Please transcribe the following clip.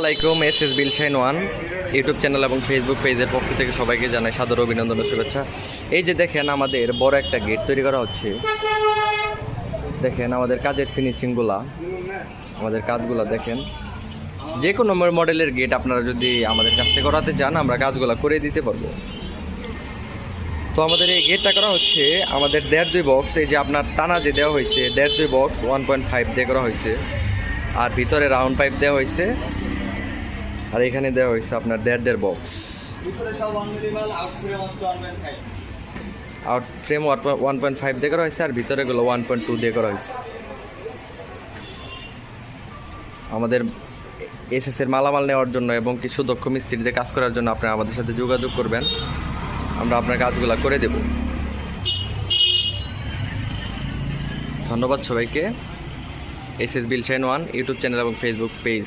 আলাইকুম S S bill shine one, YouTube channel এবং Facebook পেজের পক্ষ থেকে সবাইকে জানাই সাদর অভিনন্দন ও শুভেচ্ছা। এই যে দেখেন, আমাদের বড় একটা গেট তৈরি করা হচ্ছে। দেখেন, আমাদের কাজের ফিনিশিংগুলা আমাদের কাজগুলা দেখেন। যে কোনো মডেলের গেট আপনারা যদি আমাদের কাছ থেকে করাতে চান, আমরা কাজগুলা করে দিতে পারব। তো আমাদের এই গেটটা করা হচ্ছে, আমাদের দেড় দুই বক্স এই যে আপনার টানা যে দেওয়া হয়েছে, দেড় দুই বক্স ওয়ান পয়েন্ট ফাইভ দিয়ে করা হয়েছে। আর ভিতরে রাউন্ড পাইপ দেওয়া হয়েছে। আর এখানে দেওয়া হয়েছে আপনার দেড় দেড় box out frame one point five দিয়ে করা হয়েছে আর ভিতরে গুলো ওয়ান পয়েন্ট টু দিয়ে করা হয়েছে। আমাদের এসএস এর মালামাল নেওয়ার জন্য এবং কিছু দক্ষ মিস্ত্রিদের কাজ করার জন্য আপনারা আমাদের সাথে যোগাযোগ করবেন। আমরা আপনার কাজগুলো করে দেব। ধন্যবাদ সবাইকে। S S bill one YouTube channel এবং ফেসবুক পেজ